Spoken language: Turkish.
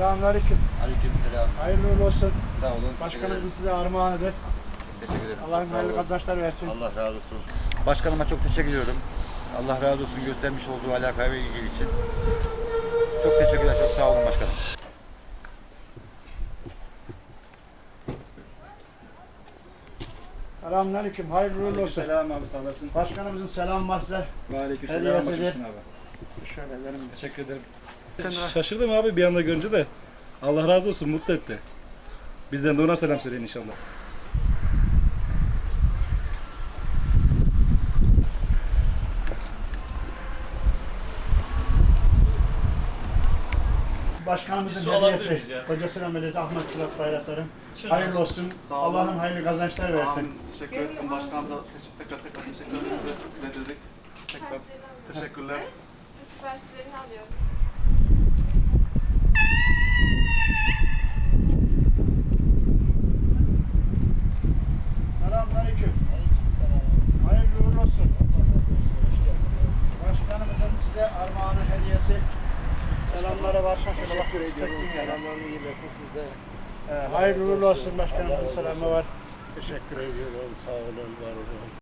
Selamünaleyküm. Aleykümselam. Hayırlı uğurlu olsun. Sağ olun. ederim. size armağan eder. Teşekkür ederim. Allah'ın hayırlı kazançlar versin. Allah razı olsun. Başkanıma çok teşekkür ediyorum. Allah razı olsun göstermiş olduğu alaka ve ilgi için. Çok teşekkürler. Çok sağ olun başkanım. Selamünaleyküm. Hayırlı uğurlu olsun. Selam abi sağ olasın. Başkanımızın selamı var size. Aleyküm Hadi selam. yasede. Başımsın abi. Şöyle verin. Teşekkür ederim. Şaşırdım abi bir anda görünce de. Allah razı olsun mutlu etti. Bizden de ona selam söyleyin inşallah. Başkanımızın hediyesi. Kocasına melezi Ahmet Çırak Bayraktar'ın. Hayırlı olsun. Sağ olun. Allah'ın hayırlı kazançlar versin. Amin. Teşekkür ettim başkanımıza. Tekrar tekrar teşekkürlerimizi iletirdik. Tekrar teşekkürler. Siparişlerini alıyorum. Selamünaleyküm. Hayırlı uğurlu olsun. Başkanımızın size armağanı hediyesi. Selamları var. Şöyle bak. Selamlarımı iletin siz de. Ee, hayırlı uğurlu olsun başkanımızın selamı var. Teşekkür ediyorum. Sağ olun, var olun.